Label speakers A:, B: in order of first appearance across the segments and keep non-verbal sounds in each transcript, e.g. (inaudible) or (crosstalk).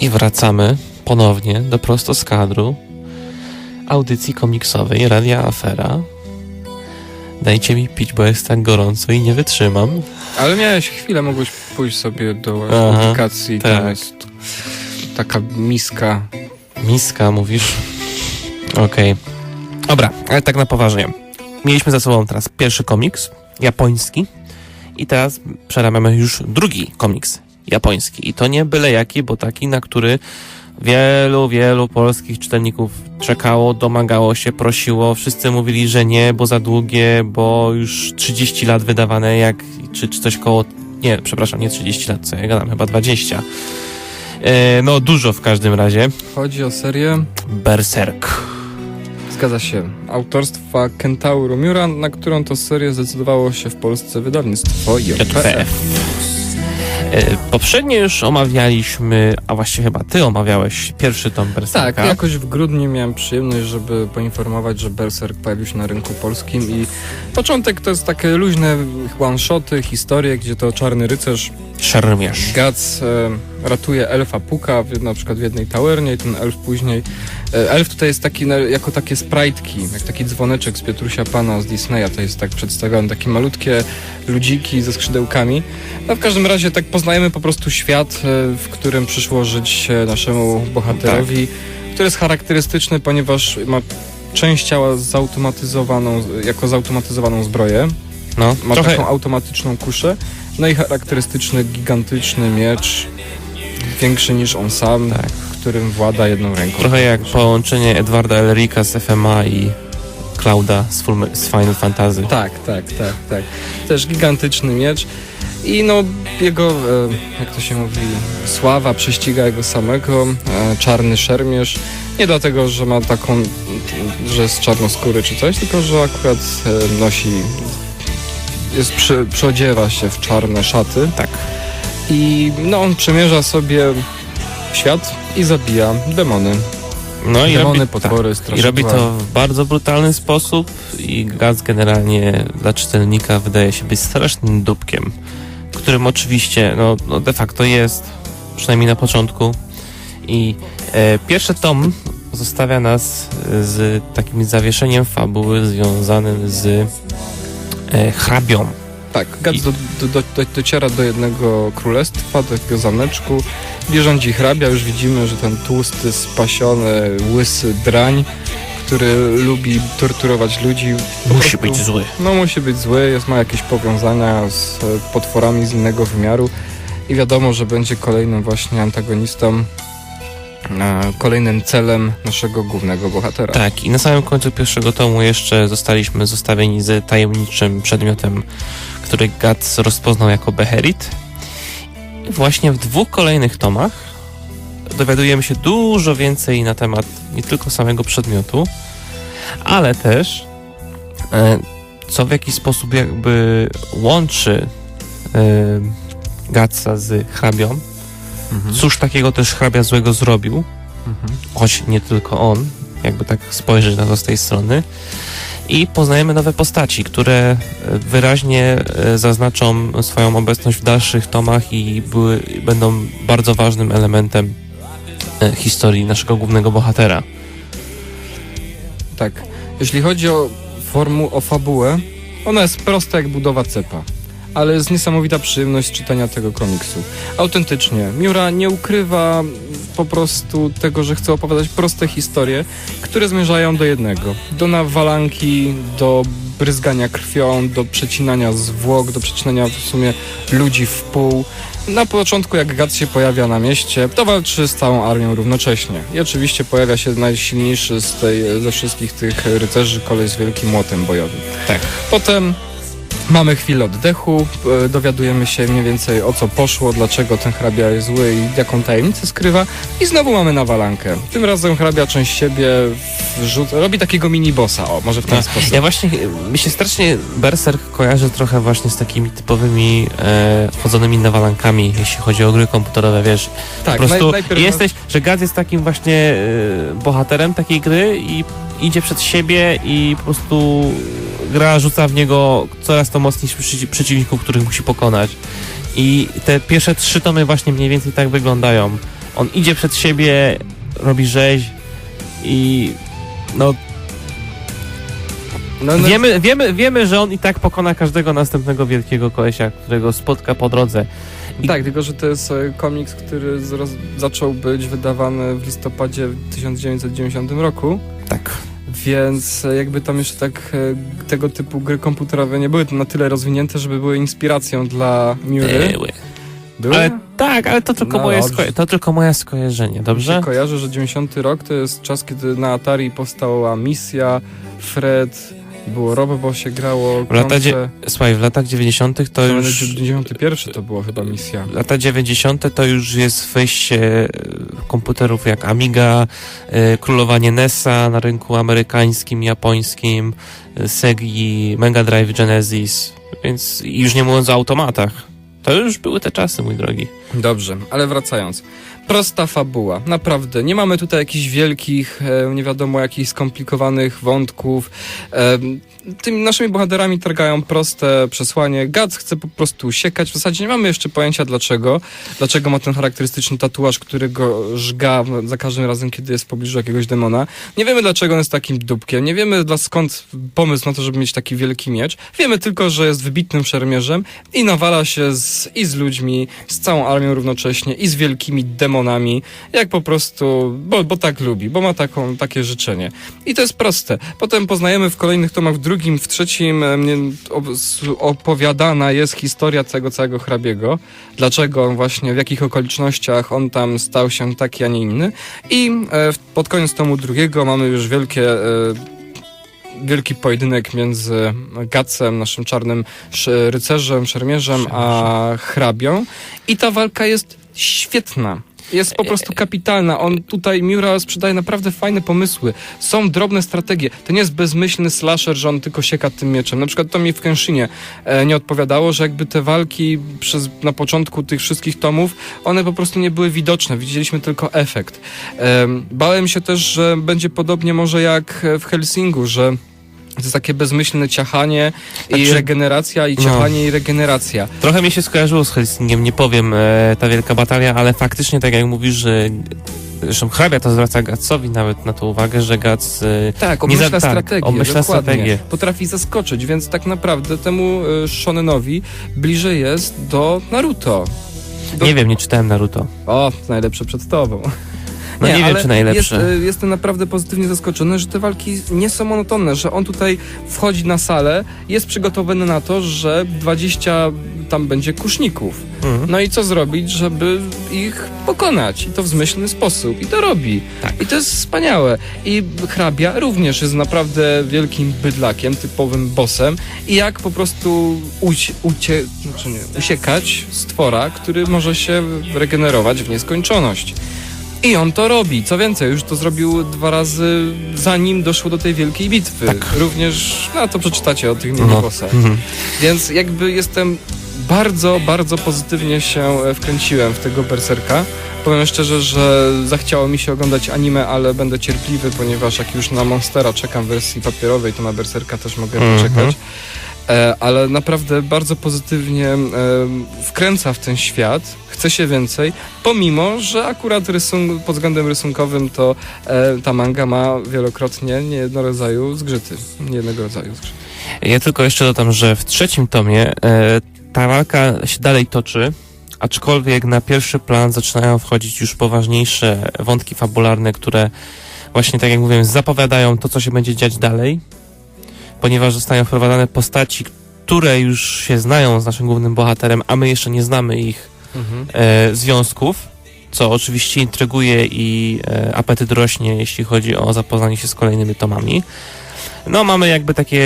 A: I wracamy ponownie do prosto z kadru audycji komiksowej Radia Afera. Dajcie mi pić, bo jest tak gorąco i nie wytrzymam.
B: Ale miałeś chwilę, mogłeś pójść sobie do
A: Aha,
B: aplikacji,
A: tak.
B: tam jest taka miska.
A: Miska, mówisz? Okej. Dobra, ale tak na poważnie. Mieliśmy za sobą teraz pierwszy komiks, japoński, i teraz przerabiamy już drugi komiks japoński. I to nie byle jaki, bo taki, na który wielu, wielu polskich czytelników czekało, domagało się, prosiło. Wszyscy mówili, że nie, bo za długie, bo już 30 lat wydawane, jak, czy, czy coś koło, nie, przepraszam, nie 30 lat, co ja gadam, chyba 20. E, no, dużo w każdym razie.
B: Chodzi o serię,
A: Berserk.
B: Zgadza się, autorstwa Kentauro Miura, na którą to serię zdecydowało się w Polsce wydawnictwo JPF.
A: E, Poprzednio już omawialiśmy, a właściwie chyba ty omawiałeś pierwszy tom
B: Tak,
A: Berserka.
B: jakoś w grudniu miałem przyjemność, żeby poinformować, że Berserk pojawił się na rynku polskim i początek to jest takie luźne one-shoty, historie, gdzie to czarny rycerz
A: Szermierz.
B: Gac e, ratuje elfa Puka, w, na przykład w jednej tawernie i ten elf później... E, elf tutaj jest taki jako takie sprite'ki, jak taki dzwoneczek z Piotrusia Pana z Disneya, to jest tak przedstawione, takie malutkie ludziki ze skrzydełkami. No w każdym razie tak poznajemy po prostu świat, e, w którym przyszło żyć naszemu bohaterowi, który jest charakterystyczny, ponieważ ma część ciała zautomatyzowaną, jako zautomatyzowaną zbroję,
A: No,
B: ma
A: trochę,
B: taką automatyczną kuszę. No i charakterystyczny, gigantyczny miecz, większy niż on sam,
A: Tak.
B: którym włada jedną ręką.
A: trochę jak połączenie Edwarda Elrika z FMA i Clouda z, z Final Fantasy.
B: Tak, tak, tak, tak. Też gigantyczny miecz. I no, jego, e, jak to się mówi, sława prześciga jego samego, e, czarny szermierz. Nie dlatego, że ma taką, że jest czarnoskóry czy coś, tylko że akurat e, nosi, jest przy, przyodziewa się w czarne szaty.
A: Tak.
B: I no, on przemierza sobie świat i zabija demony.
A: No i
B: demony,
A: robi,
B: potwory,
A: tak. I robi to w bardzo brutalny sposób i Gaz generalnie dla czytelnika wydaje się być strasznym dupkiem, którym oczywiście no, no de facto jest, przynajmniej na początku. I e, pierwszy tom zostawia nas z takim zawieszeniem fabuły związanym z e, hrabią.
B: Tak, Gac
A: I-
B: do, do, do, do, dociera do jednego królestwa, do takiego zameczku, gdzie rządzi hrabia. Już widzimy, że ten tłusty, spasiony, łysy drań, który lubi torturować ludzi.
A: Musi
B: prostu-
A: być zły.
B: No musi być zły, jest, ma jakieś powiązania z e, potworami z innego wymiaru i wiadomo, że będzie kolejnym właśnie antagonistą, e, kolejnym celem naszego głównego bohatera.
A: Tak, i na samym końcu pierwszego tomu jeszcze zostaliśmy zostawieni z tajemniczym przedmiotem, który Guts rozpoznał jako Beherit. I właśnie w dwóch kolejnych tomach dowiadujemy się dużo więcej na temat nie tylko samego przedmiotu, ale też e, co w jakiś sposób jakby łączy e, Gatsa z hrabią.
B: Mhm.
A: Cóż takiego też hrabia złego zrobił,
B: Mhm.
A: choć nie tylko on, jakby tak spojrzeć na to z tej strony. I poznajemy nowe postaci, które e, wyraźnie e, zaznaczą swoją obecność w dalszych tomach i były, będą bardzo ważnym elementem e, historii naszego głównego bohatera.
B: Tak. Jeśli chodzi o formu, o fabułę, ona jest prosta jak budowa cepa. Ale jest niesamowita przyjemność czytania tego komiksu. Autentycznie. Miura nie ukrywa po prostu tego, że chce opowiadać proste historie, które zmierzają do jednego. Do nawalanki, do bryzgania krwią, do przecinania zwłok, do przecinania w sumie ludzi w pół. Na początku, jak Gad się pojawia na mieście, to walczy z całą armią równocześnie. I oczywiście pojawia się najsilniejszy z tej, ze wszystkich tych rycerzy, kolej z wielkim młotem bojowym.
A: Tak.
B: Potem mamy chwilę oddechu, e, dowiadujemy się mniej więcej o co poszło, dlaczego ten hrabia jest zły i jaką tajemnicę skrywa. I znowu mamy nawalankę. Tym razem hrabia część siebie wrzuca, robi takiego mini-bossa, o, może w ten
A: No,
B: sposób.
A: Ja właśnie, mi się strasznie Berserk kojarzy trochę właśnie z takimi typowymi e, chodzonymi nawalankami, jeśli chodzi o gry komputerowe, wiesz.
B: tak,
A: po prostu
B: naj,
A: jesteś, że Gaz jest takim właśnie e, bohaterem takiej gry i idzie przed siebie i po prostu gra rzuca w niego coraz to mocniejszych przeci- przeciwników, których musi pokonać. I te pierwsze trzy tomy właśnie mniej więcej tak wyglądają. On idzie przed siebie, robi rzeź i no,
B: No, no,
A: wiemy, wiemy, wiemy, że on i tak pokona każdego następnego wielkiego kolesia, którego spotka po drodze. i-
B: Tak, tylko że to jest e, komiks, który zaczął być wydawany w listopadzie 1990 roku.
A: Tak.
B: Więc e, jakby tam jeszcze tak e, tego typu gry komputerowe nie były na tyle rozwinięte, żeby były inspiracją dla Miury.
A: Były.
B: Były?
A: Ale tak, ale to tylko,
B: No
A: moje, sko- to tylko moje skojarzenie,
B: Mi
A: dobrze?
B: się kojarzę, że 90 rok to jest czas, kiedy na Atari powstała misja, Fred, było Robo, bo się grało.
A: W lata dzie- Słuchaj, w latach 90. to już...
B: 91 to była chyba misja.
A: Lata 90. to już jest wejście e, komputerów jak Amiga, e, królowanie NESa na rynku amerykańskim, japońskim, e, Segi, Mega Drive Genesis, więc już nie mówiąc o automatach. To już były te czasy, mój drogi.
B: Dobrze, ale wracając. Prosta fabuła, naprawdę. Nie mamy tutaj jakichś wielkich, nie wiadomo, jakichś skomplikowanych wątków. Tymi naszymi bohaterami targają proste przesłanie. Gac chce po prostu usiekać. W zasadzie nie mamy jeszcze pojęcia dlaczego. Dlaczego ma ten charakterystyczny tatuaż, który go żga za każdym razem, kiedy jest w pobliżu jakiegoś demona. Nie wiemy dlaczego on jest takim dupkiem. Nie wiemy dla skąd pomysł na to, żeby mieć taki wielki miecz. Wiemy tylko, że jest wybitnym szermierzem i nawala się z, i z ludźmi, z całą armią równocześnie i z wielkimi demonami, jak po prostu, bo, bo tak lubi, bo ma taką, takie życzenie. I to jest proste. Potem poznajemy w kolejnych tomach, w drugim, w trzecim e, opowiadana jest historia tego całego hrabiego, dlaczego właśnie, w jakich okolicznościach on tam stał się taki, a nie inny. I e, pod koniec tomu drugiego mamy już wielkie e, wielki pojedynek między Gacem, naszym czarnym rycerzem, szermierzem, a hrabią. I ta walka jest świetna. Jest po prostu kapitalna. On tutaj, Miura sprzedaje naprawdę fajne pomysły. Są drobne strategie. To nie jest bezmyślny slasher, że on tylko sieka tym mieczem. Na przykład to mi w Kenshinie e, nie odpowiadało, że jakby te walki przez, na początku tych wszystkich tomów, one po prostu nie były widoczne. Widzieliśmy tylko efekt. Em, bałem się też, że będzie podobnie może jak e, w Helsingu, że to jest takie bezmyślne ciachanie i
A: Znaczy-
B: regeneracja, i
A: No.
B: ciachanie, i regeneracja.
A: Trochę mi się skojarzyło z Helsingiem, nie powiem, e, ta wielka batalia, ale faktycznie, tak jak mówisz, że zresztą hrabia to zwraca Gacowi nawet na to uwagę, że Gac e,
B: Tak,
A: Nie
B: obmyśla
A: za- tak,
B: strategię,
A: obmyśla
B: dokładnie.
A: strategię.
B: Potrafi zaskoczyć, więc tak naprawdę temu y, Shonenowi bliżej jest do Naruto. Do...
A: nie wiem, nie czytałem Naruto.
B: O, najlepsze przed tobą.
A: No nie, wiem,
B: ale
A: czy najlepsze.
B: Jest, y, jestem naprawdę pozytywnie zaskoczony, że te walki nie są monotonne, że on tutaj wchodzi na salę, jest przygotowany na to, że 20 tam będzie kuszników.
A: Mhm.
B: No i co zrobić, żeby ich pokonać? I to w zmyślny sposób. I to robi.
A: Tak.
B: I to jest wspaniałe. I hrabia również jest naprawdę wielkim bydlakiem, typowym bossem. I jak po prostu ucie, ucie, znaczy nie, usiekać z twora, który może się regenerować w nieskończoność. I on to robi. Co więcej, już to zrobił dwa razy, zanim doszło do tej wielkiej bitwy.
A: Tak.
B: Również, no to przeczytacie o tych
A: No.
B: mini-bossach.
A: Mhm.
B: Więc jakby jestem bardzo, bardzo pozytywnie się e, wkręciłem w tego berserka. Powiem szczerze, że zachciało mi się oglądać anime, ale będę cierpliwy, ponieważ jak już na Monstera czekam w wersji papierowej, to na berserka też mogę
A: Mhm.
B: poczekać. E, ale naprawdę bardzo pozytywnie e, wkręca w ten świat, chce się więcej, pomimo, że akurat rysun- pod względem rysunkowym to e, ta manga ma wielokrotnie niejedno rodzaju zgrzyty. Niejednego rodzaju zgrzyty.
A: Ja tylko jeszcze dodam, że w trzecim tomie e, ta walka się dalej toczy, aczkolwiek na pierwszy plan zaczynają wchodzić już poważniejsze wątki fabularne, które właśnie tak jak mówiłem, zapowiadają to, co się będzie dziać dalej, ponieważ zostają wprowadzane postaci, które już się znają z naszym głównym bohaterem, a my jeszcze nie znamy ich e, związków, co oczywiście intryguje i e, apetyt rośnie, jeśli chodzi o zapoznanie się z kolejnymi tomami. No, mamy jakby takie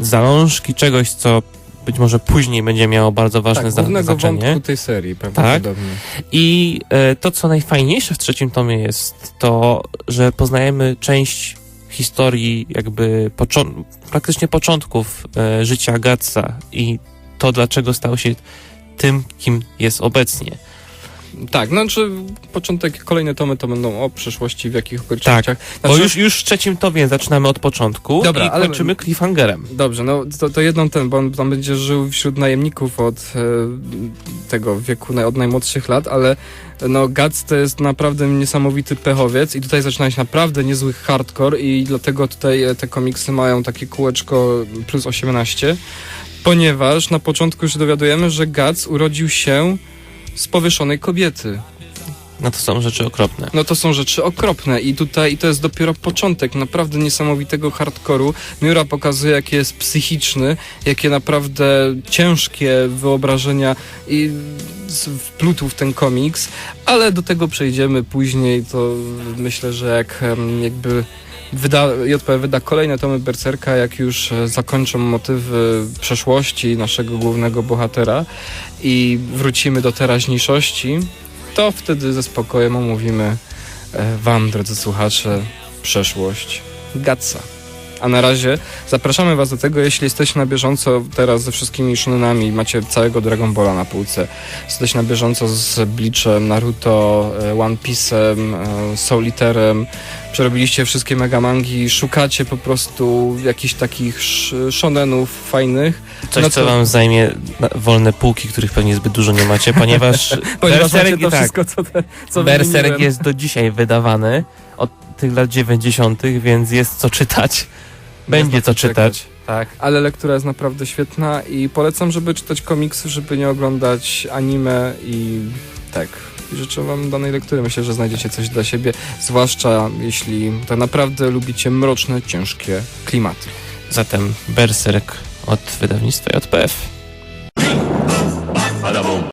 A: e, zalążki czegoś, co być może później będzie miało bardzo ważne
B: tak,
A: znaczenie.
B: wątku tej serii prawdopodobnie.
A: I e, to, co najfajniejsze w trzecim tomie jest to, że poznajemy część historii jakby począ- praktycznie początków e, życia Gatsa i to, dlaczego stał się tym, kim jest obecnie.
B: Tak, no czy początek, kolejne tomy to będą o przeszłości, w jakich okolicznościach.
A: Bo
B: Znaczy-
A: już, już w trzecim tomie zaczynamy od początku
B: Dobra,
A: i
B: ale-
A: kończymy cliffhangerem.
B: Dobrze, no to, to jedną ten, bo on tam będzie żył wśród najemników od e, tego wieku, od najmłodszych lat, ale no Guts to jest naprawdę niesamowity pechowiec i tutaj zaczyna się naprawdę niezły hardcore i dlatego tutaj e, te komiksy mają takie kółeczko plus 18, ponieważ na początku się dowiadujemy, że Guts urodził się z powieszonej kobiety.
A: No to są rzeczy okropne.
B: No to są rzeczy okropne i tutaj i to jest dopiero początek naprawdę niesamowitego hardkoru. Miura pokazuje, jaki jest psychiczny, jakie naprawdę ciężkie wyobrażenia i wplótł w ten komiks, ale do tego przejdziemy później, to myślę, że jak jakby wyda, JP wyda kolejne tomy Berserka, jak już e, zakończą motywy przeszłości naszego głównego bohatera i wrócimy do teraźniejszości, to wtedy ze spokojem omówimy e, Wam, drodzy słuchacze, przeszłość Gatsa. A na razie zapraszamy Was do tego, jeśli jesteście na bieżąco teraz ze wszystkimi shonenami, macie całego Dragon Balla na półce, jesteście na bieżąco z Bleachem, Naruto, e, One Piece'em, e, Soul Eaterem, przerobiliście wszystkie megamangi, szukacie po prostu jakichś takich sh- shonenów fajnych,
A: Coś,
B: No
A: co
B: to-
A: wam zajmie wolne półki, których pewnie zbyt dużo nie macie, ponieważ, (laughs)
B: ponieważ macie
A: Berserk,
B: to
A: tak,
B: wszystko, co, te, co
A: Berserk jest do dzisiaj wydawany, od tych lat 90., więc jest co czytać. Będzie
B: co
A: czytać. Tak.
B: Ale lektura jest naprawdę świetna i polecam, żeby czytać komiksy, żeby nie oglądać anime i tak. I życzę wam danej lektury. Myślę, że znajdziecie coś dla siebie, zwłaszcza jeśli tak naprawdę lubicie mroczne, ciężkie klimaty.
A: Zatem Berserk od wydawnictwa JPF.